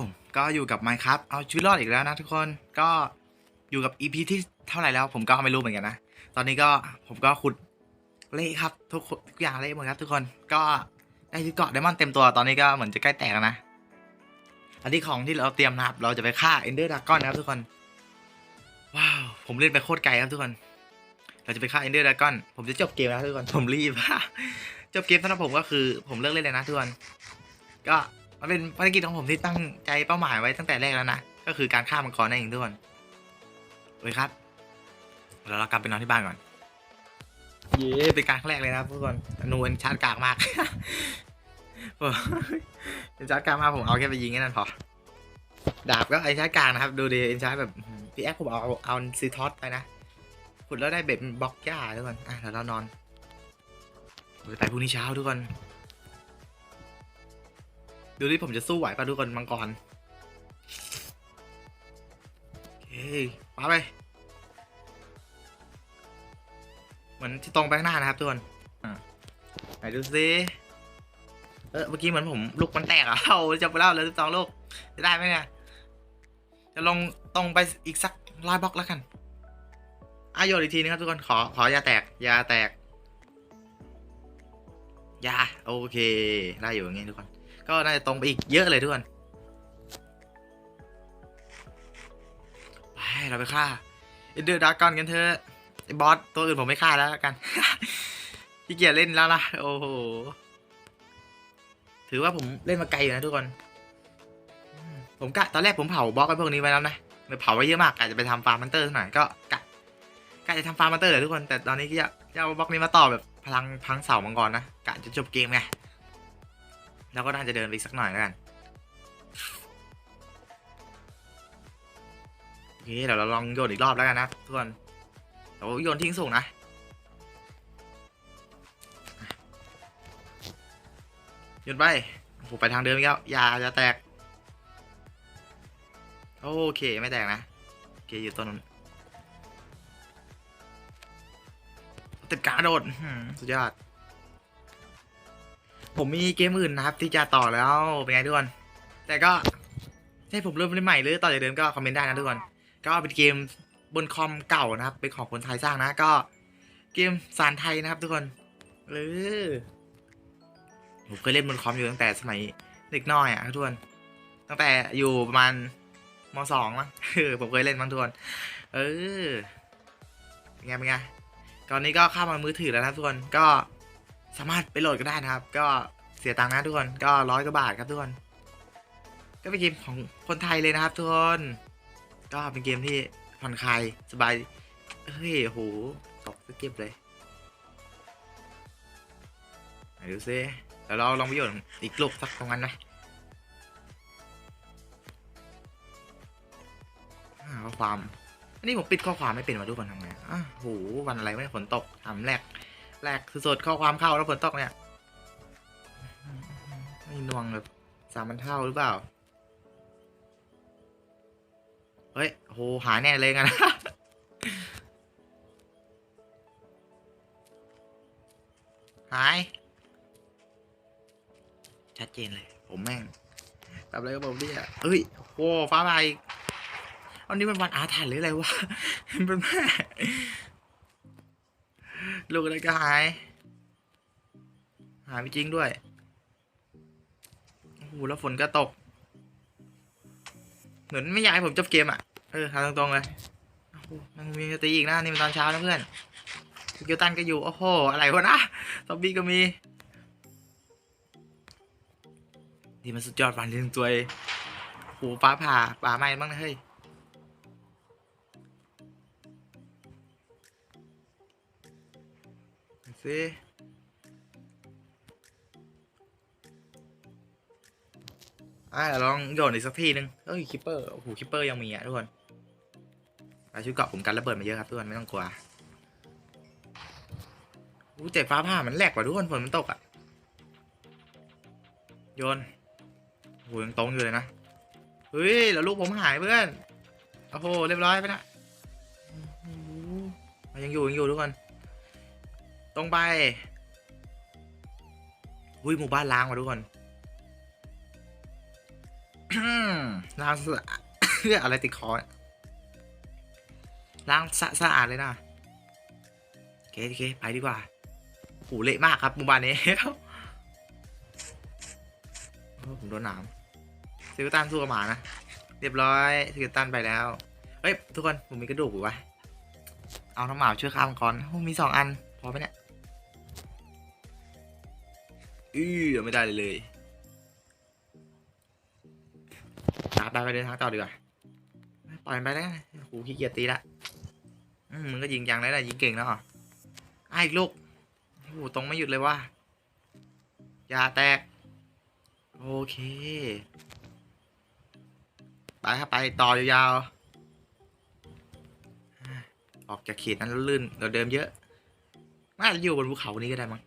ผมก็อยู่กับ Minecraft เอาชีวิตรอดอีกแล้วนะทุกคนก็อยู่กับ EP ที่เท่าไหร่แล้ว ผมก็ไม่รู้เหมือนกันนะ ตอนนี้ก็ผมก็ขุดเละครับ ทุกคนทุกอย่างเละหมดครับทุกคนก็ได้ที่เกาะไดมอนด์เต็มตัวตอนนี้ก็เหมือนจะใกล้แตกแล้วนะ อันที่ของที่เราเตรียมนะครับ เราจะไปฆ่า Ender Dragon นนะครับทุกคน ว้าว ผมเล่นไปโคตรไกลครับทุกคน เราจะไปฆ่า Ender Dragon ผมจะจบเกมแล้วทุกคน ผมรีบ จบเกมสำหรับผมก็คือ ผมเลิกเล่นเลยนะทุกคน ก็ มันเป็นภารกิจของผมที่ตั้งใจเป้าหมายไว้ตั้งแต่แรกแล้วนะ ก็คือการฆ่ามังกรนั่นเองทุกคนโอเคครับแล้วเรากลับไปนอนที่บ้านก่อน เย้เป็นการครั้งแรกเลยนะครับทุกคนอนูนชาร์จกากมากเป็นชาร์จกากมากผมเอาแค่ไปยิงแค่นั้นพอ ดาบก็ไอชาร์จกลางนะครับ ดูดิไอชาร์จแบบพี่แอ๊กผมเอาเอาเอาซีทอสไปนะขุดแล้วได้เบ็ดบล็อกหญ้าทุกคนอะเดี๋ยวเรานอนไปพรุ่งนี้เช้าทุกคน ดูดิผมจะสู้ไหวป่ะทุกคนมังกรโอเคมาไปเหมือนที่ตรงไปข้างหน้านะครับทุกคนอะไหนดูซิเออเมื่อกี้เหมือนผมลูกมันแตกอะเอาจะไปเล่าเลยสองลูกจะได้ไหมเนี่ยจะลงตรงไปอีกสักร้อยบล็อกแล้วกันอะโยอีกทีนึงครับทุกคนขอขออย่าแตกอย่าแตกอย่าโอเค ได้อยู่อย่างงี้ทุกคน ก็น่าจะตรงไปอีกเยอะเลยทุกคนไปเราไปฆ่าเอเดอร์ดากอนกันเถอะไอบอสตัวอื่นผมไม่ฆ่าแล้วกันขี้เกียจเล่นแล้วนะโอ้โหถือว่าผมเล่นมาไกลอยู่นะทุกคน ผมกะตอนแรกผมเผาบล็อกไอ้พวกนี้ไว้แล้วนะเผาไว้เยอะมากกะจะไปทำฟาร์มมันเตอร์หน่อยก็กะกะจะทำฟาร์มมันเตอร์เลยทุกคน แต่ตอนนี้ก็จะจะเอาบล็อกนี้มาต่อแบบพลังพังเสามังกรนะกะจะจบเกมไง แล้วก็น่าจะเดินไปสักหน่อยแล้วกันโอเคเดี๋ยวเราลองโยนอีกรอบแล้วกันนะทุกคนเดี๋ยวโยนทิ้งสูงนะโยนไปโอ้โหไปทางเดิมอีกแล้วยาจะแตก โอเคไม่แตกนะโอเคอยู่ต้นนั้นติดการโดดสุดยอด ผมมีเกมอื่นนะครับ ที่จะต่อแล้วเป็นไงทุกคน แต่ก็ให้ผมเริ่มเล่นใหม่หรือต่อจากเดิมก็คอมเมนต์ได้นะทุกคน ก็เป็นเกมบนคอมเก่านะครับ เป็นของคนไทยสร้างนะก็ เกมสารไทยนะครับ ทุกคนเออผมเคยเล่นบนคอมอยู่ตั้งแต่สมัยเด็กน้อยอะทุกคน ตั้งแต่อยู่ประมาณมสองมั้งเออผมเคยเล่นมั้งทุกคน เออเป็นไงเป็นไงตอนนี้ก็เข้ามามือถือแล้วนะทุกคนก็ สามารถไปโหลดก็ได้นะครับ ก็เสียตังค์นะทุกคน ก็ร้อยกว่าบาทครับทุกคน ก็เป็นเกมของคนไทยเลยนะครับทุกคน ก็เป็นเกมที่ผ่อนคลายสบาย เฮ้ยโหตกสเก็บเลยไหนดูซิเดี๋ยวเราลองไปโยนอีกลูกสักตรงนั้นไหมข้อความ อันนี้ผมปิดข้อความไม่เป็นวะทุกคนทำไงอะโหวันอะไรไม่ฝนตกทำแรก แรกสุดๆข้อความเข้าแล้วฝนตกเนี่ยไม่นวงแบบสามพันเท่าหรือเปล่า เฮ้ยโหหายแน่เลยกันหาย ชัดเจนเลย ผมแม่งทำอะไรกับผมเนี่ยเฮ้ยโหฟ้าใบอันนี้มันวันอาถรรพ์หรืออะไรวะมันเป็นแม่ ลูกอะไรก็หาย หายไปจริงด้วยโอ้โหแล้วฝนก็ตก เหมือนไม่อยากให้ผมจบเกมอะ เออทางตรงๆเลยโอ้โหมันมีสตีอีกนะนี่มันตอนเช้านะเพื่อนสกิลตันก็อยู่ โอ้โห อะไรวะนะซอมบี้ก็มีนี่มันสุดยอดวันเรียงตัวโอ้โหฟ้าผ่าป่าไหม้บ้างนะเฮ้ย สิอะลองโยนอีกสักทีนึงเฮ้ยคิปเปอร์ โอ้โหคิปเปอร์ยังมีอะทุกคนอาชุดเกาะผมกันระเบิดมาเยอะครับทุกคนไม่ต้องกลัวอู้แต่ฟ้าผ่ามันแหลกกว่าทุกคนฝนมันตกอะ โยนโอ้โหยังตรงอยู่เลยนะ เฮ้ยแล้วลูกผมหายเพื่อน โอ้โหเรียบร้อยไปนะยังอยู่ยังอยู่ทุกคน ตรงไปอุ้ยหมู่บ้านล้างว่ะทุกคนล้างสะอาดเ่ออะไรติดคอล้างสะสะอาดเลยนะโอเคโอเคไปดีกว่าโหเละมากครับหมู่บ้านนี้โอ้ผมโดนหนามซิลตันสู้กับหมานะ เรียบร้อยซิลตันไปแล้ว เฮ้ย ทุกคน ผมมีกระดูกอยู่วะ เอาน้ำหมาช่วยข้ามก่อนโอ้มีสองอัน พอไหมเนี่ย อือไม่ได้เลยเลยตาไปไปเดินทางต่อดีกว่าปล่อยไปแล้วกันโหขี้เกียจตีละอืมมึงก็ยิงยังได้แหละยิงเก่งแล้วเหรอไอ้ลูกโอ้โหตรงไม่หยุดเลยว่ะยาแตก โอเค ไปครับไปต่อยาวๆออกจากเขตนั้นแล้วลื่นเราเดิมเยอะน่าจะอยู่บนภูเขานี้ก็ได้มั้ง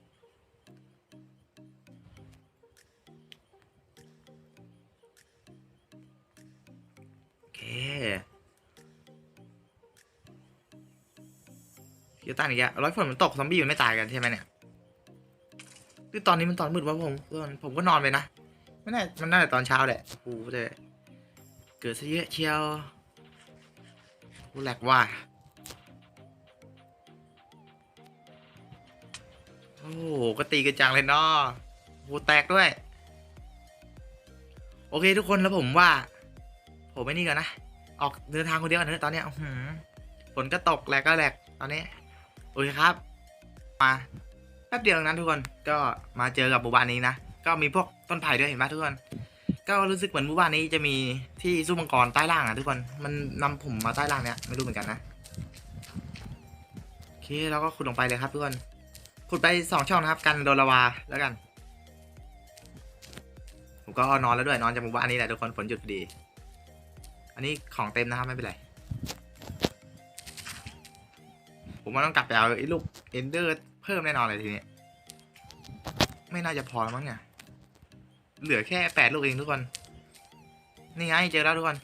เกียวตันอีกแล้วร้อยฝนมันตกซอมบี้มันไม่ตายกันใช่ไหมเนี่ยคือตอนนี้มันตอนมืดวะผมตอนผมก็นอนไปนะไม่น่ามันน่าจะตอนเช้าแหละโอ้โหแต่เกิดซะเยอะเชียวกูแหลกว่าโอ้โหก็ตีกันจังเลยเนาะโอ้แตกด้วย โอเคทุกคนแล้วผมว่า ผมไม่นี่ก่อนนะ ออกเดินทางคนเดียวกันเถอะตอนเนี้ยฝนก็ตกแหลกก็แหลกตอนนี้ โอเคครับ มาแป๊บเดียวนั้นทุกคนก็มาเจอกับหมู่บ้านนี้นะ ก็มีพวกต้นไผ่ด้วยเห็นไหมทุกคน ก็รู้สึกเหมือนหมู่บ้านนี้จะมีที่สู้มังกรใต้ล่างอะทุกคน มันนำผมมาใต้ล่างเนี้ยไม่รู้เหมือนกันนะโอเคเราก็ขุดลงไปเลยครับทุกคนขุดไปสองช่องนะครับ กันโดนละวาแล้วกันผมก็นอนแล้วด้วยนอนจากหมู่บ้านนี้แหละทุกคนฝนหยุดพอดี อันนี้ของเต็มนะครับไม่เป็นไร ผมว่าต้องกลับไปเอาไอ้ลูกเอนเดอร์เพิ่มแน่นอนเลยทีนี้ ไม่น่าจะพอแล้วมั้งเนี่ย เหลือแค่แปดลูกเองทุกคน นี่ไงเจอแล้วทุกคน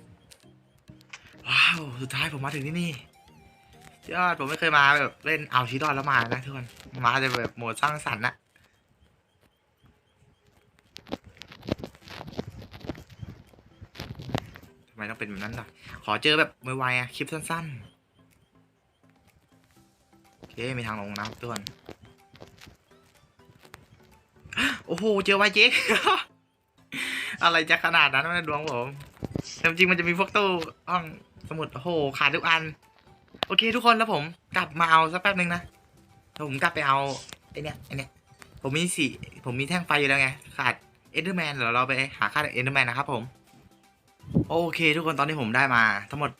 ว้าว สุดท้ายผมมาถึงที่นี่ ยอดผมไม่เคยมาแบบเล่นเอาชีดอนแล้วมานะทุกคน มาจะแบบโหมดสร้างสรรค์นะทำไมต้องเป็นแบบนั้นล่ะ ขอเจอแบบไวๆอะคลิปสั้น ๆ เคมีทางลงนะครับทุกคนโอ้โหเจอไวเจ๊กอะไรจะขนาดนั้นวะดวงผมแต่จริงมันจะมีพวกตู้ห้องสมุดโอ้โหขาดทุกอัน โอเคทุกคนแล้วผมกลับมาเอาสักแป๊บนึงนะแล้วผมกลับไปเอาไอเนี้ยไอเนี้ยผมมีสี่ผมมีแท่งไฟอยู่แล้วไง ขาดเอนเดอร์แมนเดี๋ยวเราไปหาค่าเอนเดอร์แมนนะครับผม โอเค ทุกคนตอนนี้ผมได้มาทั้งหมด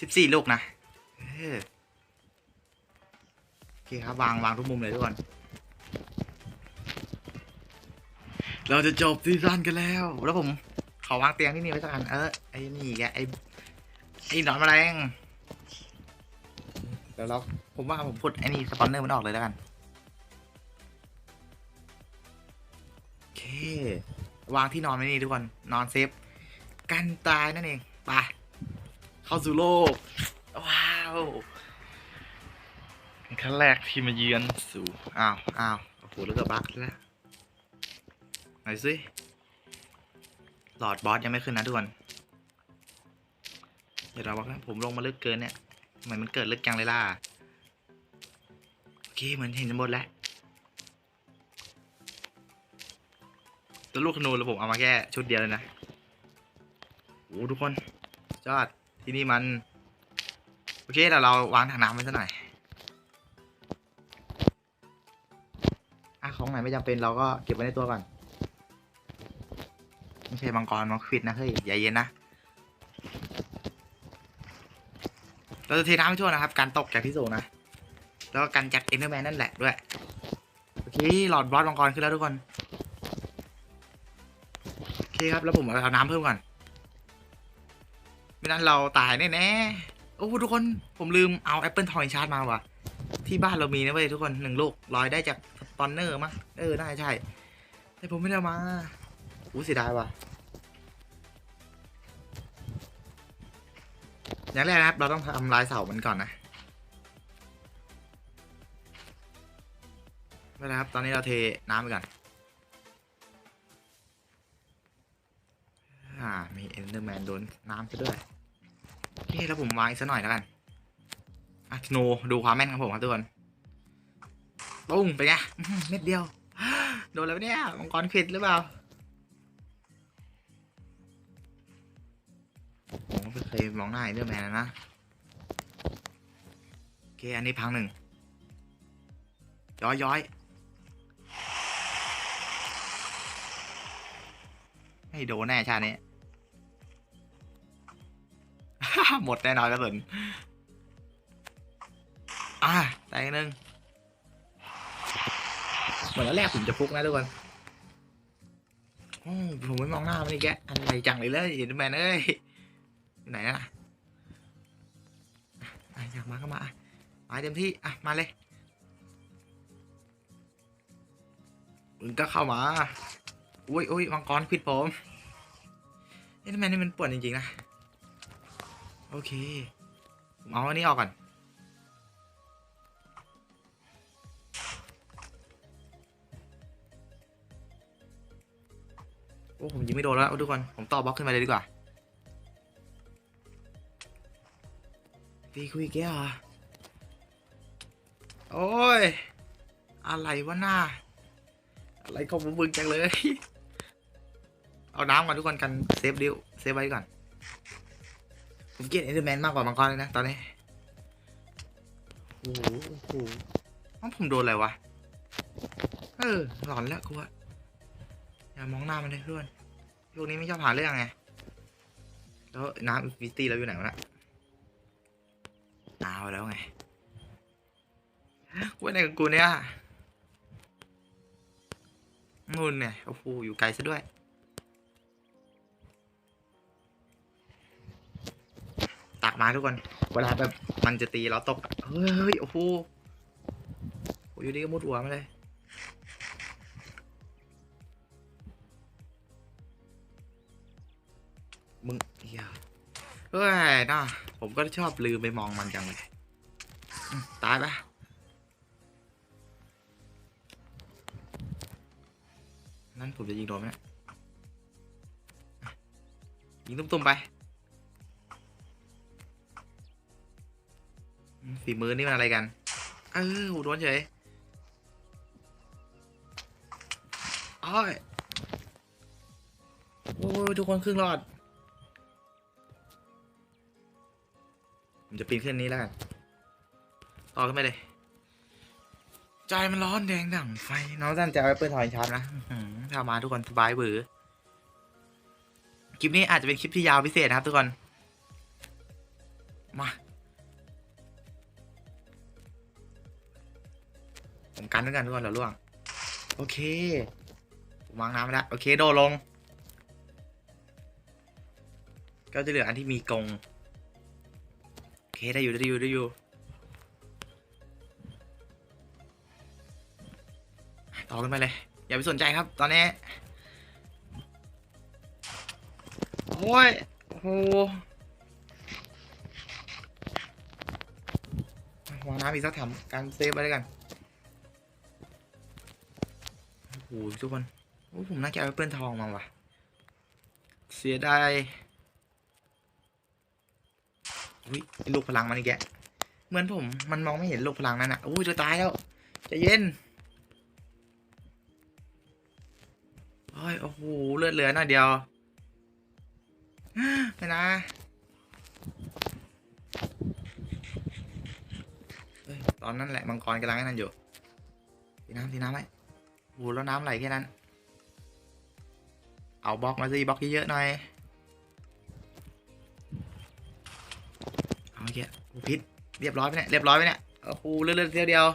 สิบสี่ลูกนะ ออโอเคครับวางวางทุกมุมเลยทุกคน เราจะจบซีซั่นกันแล้ว แล้วผม ขอวางเตียงที่นี่ไว้สักอัน เออไอ้นี่แกไอ้ไอ้หนอนแมลงเดี๋ยวเราผมว่าผมพูดไอ้นี่สปอนเนอร์มันออกเลยแล้วกัน โอเค วางที่นอนไว้นี่ทุกคน นอนเซฟ กันตายนั่นเอง ไป เข้าสู่โลก ว้าว ครั้งแรกที่มาเยือนสู่อ้าวอ้าวโอ้โหแล้วก็บักแล้วไหนสิหลอดบอสยังไม่ขึ้นนะทุกคนเดี๋ยวเราว่าผมลงมาลึกเกินเนี่ยทำไมมันเกิดลึกจังเลยล่ะโอเคเหมือนเห็นหมดแล้วตัวลูกธนูแล้วผมเอามาแค่ชุดเดียวเลยนะโอ้ทุกคนยอดที่นี่มัน โอเคเดี๋ยวเราวางถังน้ำไว้สักหน่อย อะของไหนไม่จำเป็นเราก็เก็บไว้ในตัวก่อน ไม่ใช่มังกรมังควิดนะเฮ้ยอย่าเย็นนะเราจะเทน้ำให้ทั่วนะครับ การตกจากที่สูงนะ แล้วก็กันจากเอ็นเดอร์แมนนั่นแหละด้วย โอเค หลอดบอสมังกรขึ้นแล้วทุกคน โอเคครับ แล้วผมเอาน้ำเพิ่มก่อนไม่นั้นเราตายแน่ๆ โอ้โหทุกคน ผมลืมเอาแอปเปิลทอยชาร์จมาว่ะ ที่บ้านเรามีนะเว้ยทุกคนหนึ่งลูกลอยได้จากส ปอนเนอร์มั้งเออน่าจะใช่ แต่ผมไม่ได้มาอู้เสียดายว่ะอย่างแรกนะครับ เราต้องทำลายเสามันก่อนนะไม่เป็นครับ ตอนนี้เราเทน้ำไปก่อน อ่า มีเอ็นเดอร์แมนโดนน้ำซะด้วยโอเคแล้วผมวางอีกสักหน่อยแล้วกันอะโนดูความแม่นของผมครับทุกคน ปุ้งไปนไงเม็ดเดียว โดนแล้วเนี่ยมังกรควิดหรือเปล่าผมไม่เคยมองหน้าเอ็นเดอร์แมนนะ โอเค อันนี้พังหนึ่ง ย้อยย้อยไม่โดนแน่ชาตินี้ หมดแน่นอนกระสุนอ่าแต่อีกหนึ่ง เหมือนแล้วแรกผมจะฟุกนะทุกคนผมไม่มองหน้ามันอีกแกอะไรจังเลยเลยเห็นแมนเอ้ยไหนอะอยากมาก็มามาเต็มที่อะมาเลยมึงก็เข้ามาอุ้ยอุ้ยมังกรผิดผมเอ๊ะทำไมนี่มันปวดจริงๆนะโอเคผมเอาอันนี้ออกก่อน โอ้ผมยิงไม่โดนแล้วทุกคน ผมต่อบล็อกขึ้นมาเลยดีกว่า ตีคุยแกเหรอโอ้ย อะไรวะหน้า อะไรของมึงจังเลย เอาน้ำก่อนทุกคนกันเซฟดิวเซฟไว้ก่อน ผมเกลียดเอเดอร์แมนมากกว่ามังกรเลยนะ ตอนนี้ โอ้โห โอ้โหอ้าวผมโดนอะไรวะ เออ หลอนแล้วกูอะ อย่ามองหน้ามันเลยเพื่อนพวกนี้ไม่ชอบหาเรื่องไง แล้วน้ำฟิตตี้เราอยู่ไหนวะน่ะเอาแล้วไงกูไปไหนกับกูเนี่ยนู่นเนี่ยโอ้โหอยู่ไกลซะด้วยตักมาทุกคน เวลาแบบมันจะตีเราตกเฮ้ยโอ้โหโอ้ยอยู่ดีก็มุดหัวมาเลย เฮ้ยน่าผมก็ชอบลืมไปมองมันจังเลย ตายปะนั่นผมจะยิงโดนไหมยิงตุ้มๆไปฝีมือนี่มันอะไรกัน เออหูโดนเฉยอ้อยโอ้ยทุกคนครึ่งรอด ผมจะปีนขึ้นนี้แล้วกันต่อขึ้นไปเลย ใจมันร้อนแดงดั่งไฟ น้องตั้นจะเอาไปเปิดถอยชาร์จนะอื้อหือถ้ามาทุกคนสบายบือคลิปนี้อาจจะเป็นคลิปที่ยาวพิเศษนะครับทุกคน มา ผมกันด้วยกันทุกคนเหรอล่วง โอเค ผมวางน้ำไปแล้วโอเคโดดลง ก็จะเหลืออันที่มีกรงโอ เคได้อยู่ได้อยู่ได้อยู่ต่อขึ้นไปเลย อย่าไปสนใจครับ ตอนนี้ โอ้ยโหวางน้ำอีกสักถังการเซฟไปเลยกัน โอ้โหทุกคนโอ้ผมน่าจะเอาแอปเปิลทองมาว่ะ เสียดาย อุ้ยลูกพลังมันอีกแกเหมือนผมมันมองไม่เห็นลูกพลังนั่นอะอุ้ยจะตายแล้วจะเย็นโอ้ยโอ้โหเลือดเหลือหน่อยเดียวไม่นะตอนนั้นแหละมังกรกำลังนั่นอยู่ทีน้ำทีน้ำไหมโอ้โหแล้วน้ำไหลแค่นั้น เอาบล็อกมาสิบล็อกเยอะๆหน่อย เหี้ยพิษเรียบร้อยไปเนี่ยเรียบร้อยไปเนี่ยโอ้โหเลือดเลือดเดียวเดียว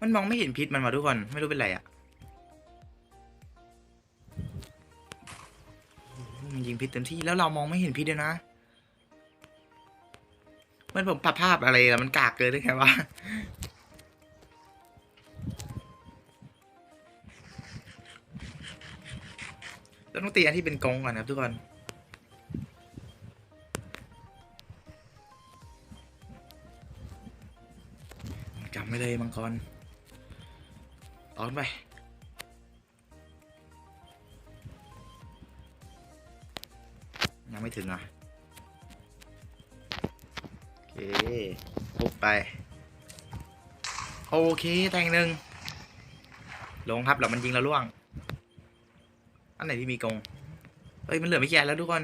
มันมองไม่เห็นพิษมันมาทุกคนไม่รู้เป็นไรอะมันยิงพิษเต็มที่แล้วเรามองไม่เห็นพิษเลยนะมันผมปรับภาพอะไรแล้วมันกากเกินได้ไงวะต้องตีอันที่เป็นกรงก่อนนะครับทุกคน เลยมังกรตอนไปยังไม่ถึงอะโอเคปุ๊บไป โอเค แตงหนึ่งลงครับแล้วมันยิงแล้วล่วง อันไหนที่มีกงเฮ้ย มันเหลือไม่กี่แล้วทุกคน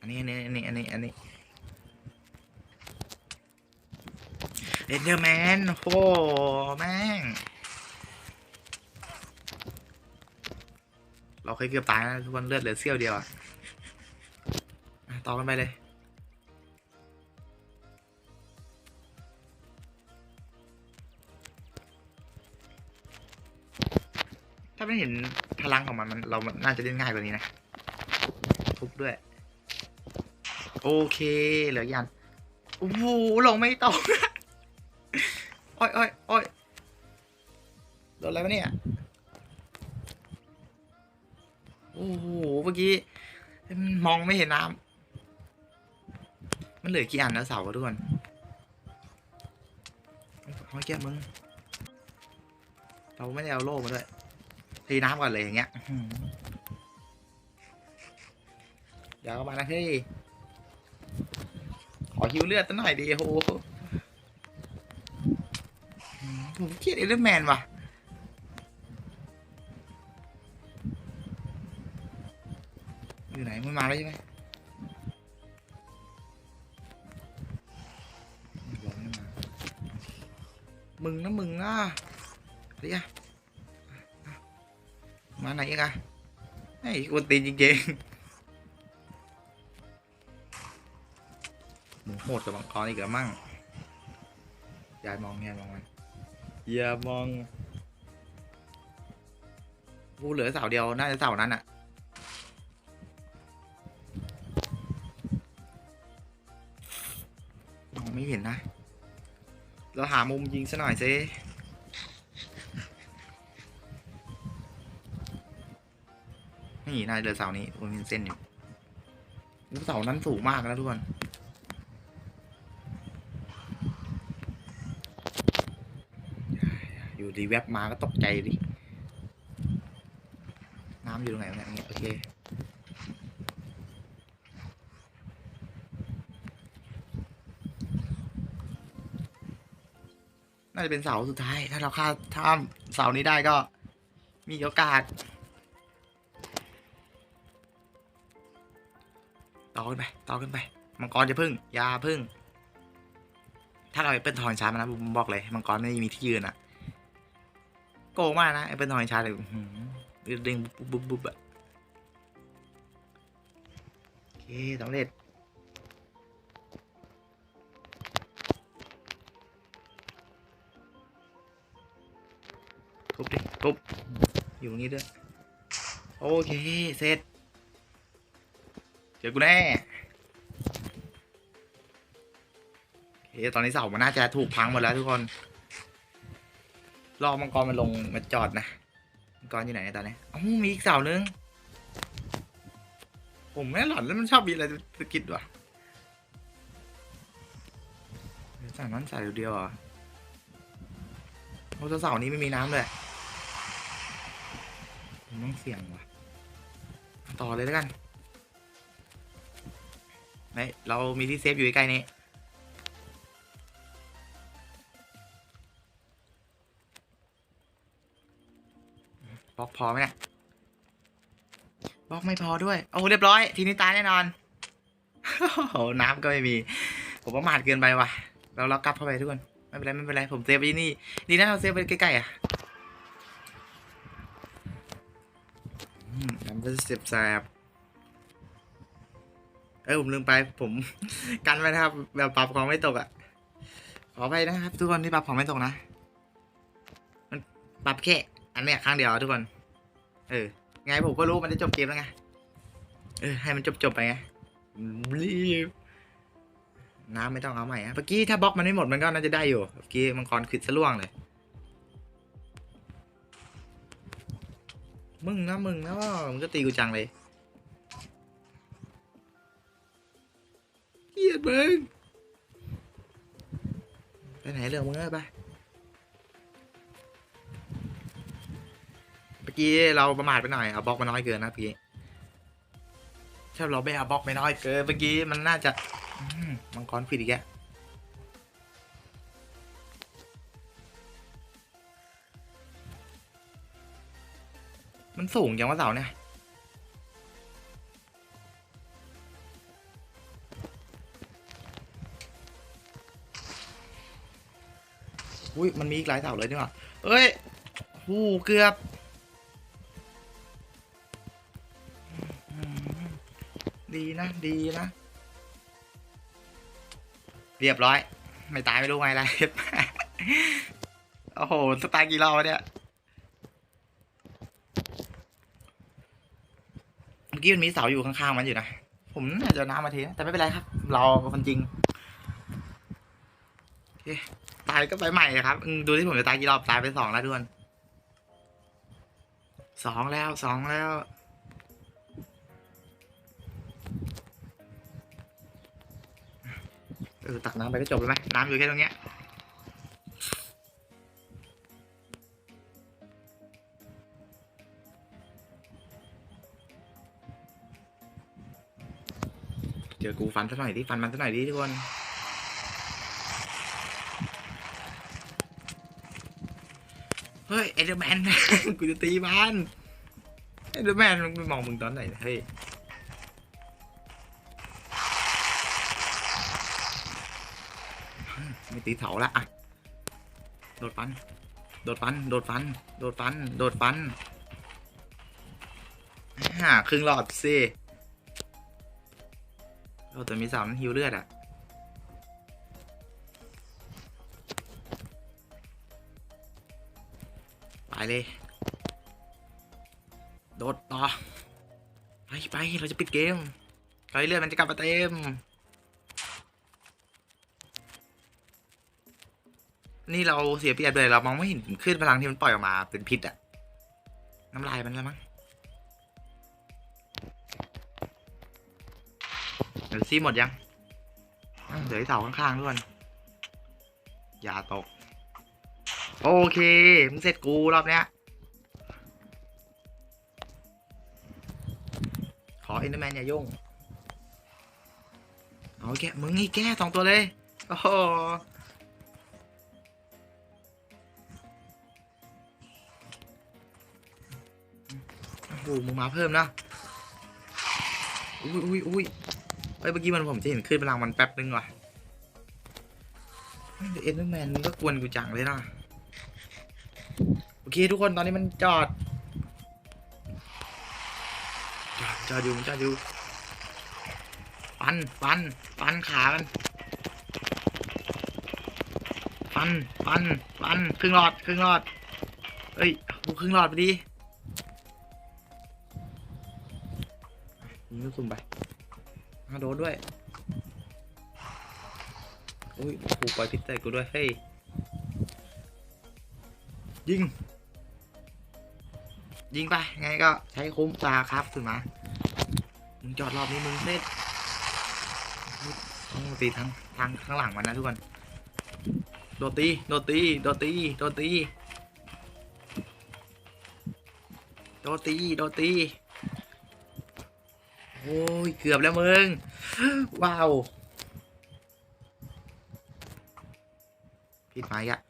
อันนี้ อันนี้ อันนี้ อันนี้อันนี้ เอนเดอร์แมนโอ้โหแม่ง เราเคยเกือบตายนะทุกคนเลือดเหลือเสี้ยวเดียวอะอะต่อกันไปเลยถ้าไม่เห็นพลังของมันมัน เรา น่าจะเล่นง่ายกว่านี้นะ ทุบด้วย โอเค เหลืออกอัน โอ้โหลงไม่ตกโอ้ยโอ้ยโอ้ยโดนอะไรวะเนี่ยโอ้โหเมื่อกี้มองไม่เห็นน้ำมันเหลือกี่อันนะเสาทุกคนเอาเก็บมึงเราไม่ได้เอาโล่มาด้วยตีน้ำก่อนเลยอย่างเงี้ยเดี๋ยวเข้ามานะเฮ้ยขอฮิวเลือดตั้งหน่อยดีโอ้โห ผมเกลียดเอเลอร์แมนว่ะอยู่ไหนไม่มาแล้วใช่ไหมมึงนะมึงนะเรียมาไหนอีกอะไอ้กวนตีนจริงๆหมูโหดกับมังกรอีกแล้วมั่งยายมองยายมองมัน อย่ามองกูเหลือเสาเดียว น่าจะเสานั้นอะมองไม่เห็นนะ เราหามุมยิงซะหน่อยสินี่นายเรือเสานี้มันมีเส้นอยู่เสานั้นสูงมากนะทุกคน อยู่ดีแวบมาก็ตกใจดิ น้ำอยู่ตรงไหนวะเนี่ยโอเคน่าจะเป็นเสาสุดท้าย ถ้าเราข้ามข้ามเสานี้ได้ก็มีโอกาสต่อขึ้นไปต่อขึ้นไป มังกรจะพึ่งยาพึ่ง ถ้าเราเป็นทอนช้ามานะผมบอกเลย มังกรไม่มีที่ยืนอะ โกงมากนะไอ้เป็นทอนชาร์เลยเด้งบุบบุ๊บบุ๊บอะโอเคสำเร็จทุบดิทุบอยู่ตรงนี้ด้วยโอเค เสร็จ เจอกูแน่โอเคตอนนี้เสามันน่าจะถูกพังหมดแล้วทุกคน รอมังกรมันลงมาจอดนะมังกรอยู่ไหนตอนนี้อ๋อมีอีกเสานึงผมไม่หลอนแล้วมันชอบมีอะไรสกิดวะเดี๋ยวจานั้นใส่เดียวเหรอะโอ้เสานี้ไม่มีน้ำเลยผมต้องเสี่ยงว่ะ ต่อเลยแล้วกันไม่เรามีที่เซฟอยู่ใกล้นี้ บล็อกพอไหมเนี่ยบล็อกไม่พอด้วย โอ้เรียบร้อย ทีนี้ตายแน่นอนโอ้โหน้ำก็ไม่มี ผมประมาทเกินไปว่ะ เราเรากกลับเข้าไปทุกคน ไม่เป็นไรไม่เป็นไร ผมเซฟไว้ที่นี่ ดีนะเราเซฟไว้ใกล้ๆอะน้ำเป็นเสียบแสบเออผมลืมไปผม กันไว้นะครับ แบบปรับของไม่ตกอะ่ะ ขอไปนะครับ ทุกคนที่ปรับของไม่ตกนะ มันปรับแค่ อันเนี้ยครั้งเดียวทุกคน เออ ไงผมก็รู้มันจะจบเกมแล้วไง เออ ให้มันจบจบๆไปไงรีบน้ำไม่ต้องเอาใหม่อะเมื่อกี้ถ้าบล็อกมันไม่หมดมันก็น่าจะได้อยู่ เมื่อกี้มังกรขิดสะล่วงเลย มึงนะมึงนะมึงก็ตีกูจังเลยเกียดมึงไปไหนเรื่องมึงเอ้ยไป กี้เราประมาทไปหน่อยเอาบล็อกมาน้อยเกินนะพี่ชอบเราไปเอาบล็อกไม่น้อยเกินเมื่อกี้มันน่าจะมังกรผิดอีกแกมันสูงจังวะเสาเนี่ยอุ้ยมันมีอีกหลายเสาเลยนี่หว่าเอ้ยหูเกือบ ดีนะดีนะ เรียบร้อย ไม่ตายไม่รู้ไงอะไรโอ้โหสตาร์กี่รอบวะเนี่ย เมื่อกี้มันมีเสาอยู่ข้างๆมันอยู่นะ ผมน่าจะน้ำมาเทนะแต่ไม่เป็นไรครับ เราคนจริงตายก็ไปใหม่ครับ ดูที่ผมจะตายกี่รอบตายไปสองแล้วด้วนสองแล้วสองแล้ว เออตักน้ำไปก็จบเลยไหมน้ำอยู่แค่ตรงเนี้ยเจอกูฟันซะหน่อยดิฟันมันซะหน่อยดิทุกคนเฮ้ยเอเดอร์แมนกูจะตีมันเอเดอร์แมนมันไปมองมึงตอนไหนเนี่ยเฮ้ย ตีเสาละอะโดดฟัน โดดฟัน โดดฟัน โดดฟัน โดดฟันฮ่าครึ่งหลอดสิโอ้แต่มีสามันฮิวเลือดอะไปเลย โดดต่อ ไปไปเราจะปิดเกมไปเลือดมันจะกลับมาเต็ม นี่เราเสียเปรียบเลยเรามองไม่เห็นขึ้นพลังที่มันปล่อยออกมาเป็นพิษอะน้ำลายมันแล้วมั้งเดี๋ยวซีหมดยังเดี๋ยวไอ้เสาข้างๆด้วยอย่าตก โอเคมึงเสร็จกูรอบเนี้ยขอเอ็นเดอร์แมนอย่ายุ่งเอาแกมึงนี่แก้สองตัวเลย โอ้ หโอ้โหมึงมาเพิ่มนะ อุ้ยอุ้ยอุ้ยเอ้ยเมื่อกี้มันผมจะเห็นขึ้นพลังมันแป๊บนึงว่ะเอ็นเดอร์แมนมึงก็กวนกูจังเลยนะโอเคทุกคนตอนนี้มันจอด จอดจอดอยู่จอดอยู่ฟันฟันฟันขามันฟันฟันฟันครึ่งหลอดครึ่งหลอดเอ้ยกูครึ่งหลอดไปดี ซุ่มไปโดนด้วย อุ้ยกูปล่อยพิษใส่กูด้วย เฮ้ย ยิง ยิงไป ไงก็ใช้คุ้มตาครับถึงมา มึงจอดรอบนี้มึงเซ็ตต้องตีทางทางข้างหลังมันนะทุกคน โดตี โดตี โดตี โดตี โดตี โดดตี โอ้ย เกือบแล้วมึง ว้าวผิดไหมอะ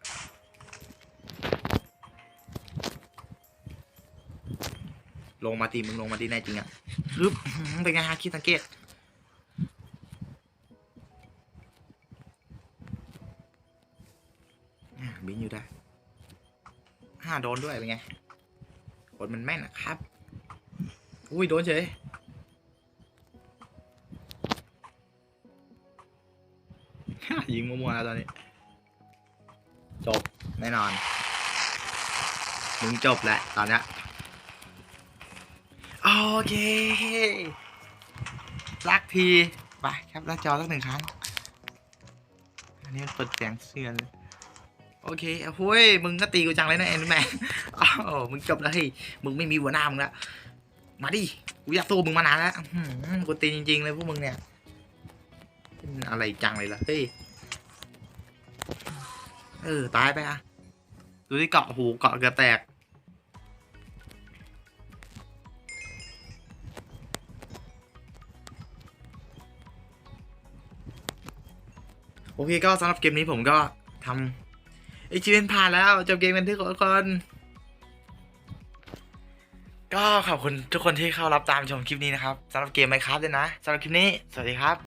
ลงมาตีมึงลงมาตีแน่จริงอะฮึบเป็นไงฮะคิดสังเกตอะบินอยู่ได้ห้าโดนด้วยเป็นไงกดมันแม่นนะครับ อุ้ย โดนเฉย ยิงมัวๆแล้วตอนนี้ จบแน่นอน มึงจบแหละตอนเนี้ยโอเคลักที ไปครับหน้าจอสักหนึ่งครั้ง อันนี้เปิดเสียงเสียงเลยโอเคเอ้ย มึงก็ตีกูจังเลยนะแอนแมนอ้าวมึงจบแล้วเฮ้ย มึงไม่มีหัวหน้ามึงละ มาดิ กูอยากสู้มึงมานานแล้วกูตีจริงๆเลยพวกมึงเนี่ย เป็นอะไรจังเลยล่ะ เฮ้ย เออ ตายไปอะ ดูที่เกาะหูเกาะเกือบแตก โอเคก็สำหรับเกมนี้ผมก็ทำไอีกชีวิผ่านแล้ว จบเกมกันทุกคนก็ขอบคุณทุกคนที่เข้ารับตามชมคลิปนี้นะครับสำหรับเกมไมครับด้วยนะสำหรับคลิปนี้ สวัสดีครับ